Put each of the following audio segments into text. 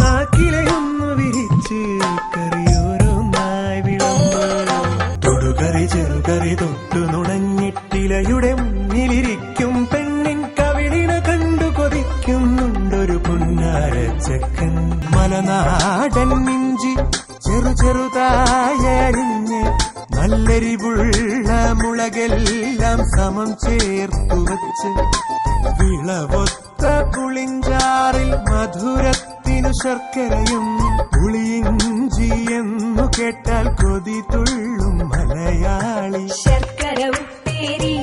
നാക്കിലയൊന്നു വിരിച്ച് കറിയോരോന്നായി വിളമ്പ്. തൊടുകറി ചെറുകറി തൊട്ടു നുണഞ്ഞിട്ടിലയുടെ മുന്നിലിരിക്കും പെണ്ണിൻ കവിളിന കണ്ടു കൊതിക്കുന്നുണ്ടൊരു മലനാടൻ ഇഞ്ചി ചെറു ചെറുതായ അരിഞ്ഞ് നല്ലരിവുള്ള മുളകെല്ലാം സമം ചേർത്തു വച്ച് വിളവൊത്ത പുളിഞ്ചാറിൽ മധുരത്തിനു ശർക്കരയും പുളിയിഞ്ചി എന്നു കേട്ടാൽ കൊതി തുള്ളും മലയാളി. ശർക്കര ഉപ്പേരി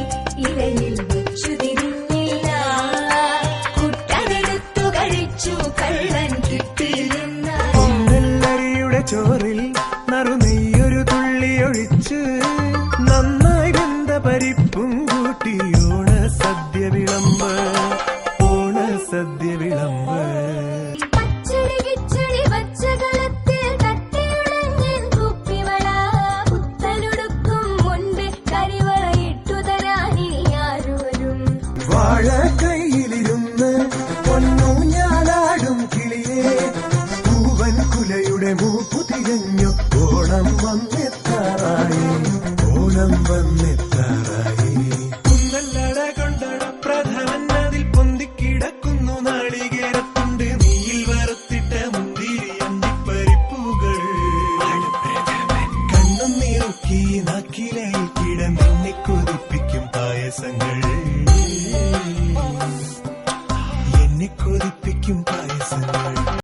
ഇലയിൽ വെച്ചു തിരിഞ്ഞില്ല. കുട്ടനെടുത്തു കഴിച്ചു കള്ളൻ കിട്ടിയിരുന്ന പൊന്നല്ലരിയുടെ ചോറിൽ നറുനെയ്യൊരു തുള്ളി ഒഴിച്ച് നന്നായി പരിപ്പും മൂക്കുതികഞ്ഞു ഓണം വന്നെത്താറായി. ഓണം വന്നെത്താറായി. കുന്നല്ലട കൊണ്ടട പ്രധാൻ അതിൽ പൊന്തിക്കിടക്കുന്നു നാളികേരത്തുണ്ട്. നീയിൽ വറുത്തിട്ട മുന്തിരി കണ്ണും നീറുക്കി നാക്കിലേ കിടന്നെന്നെ പായസങ്ങൾ. എന്നെ കൊതിപ്പിക്കും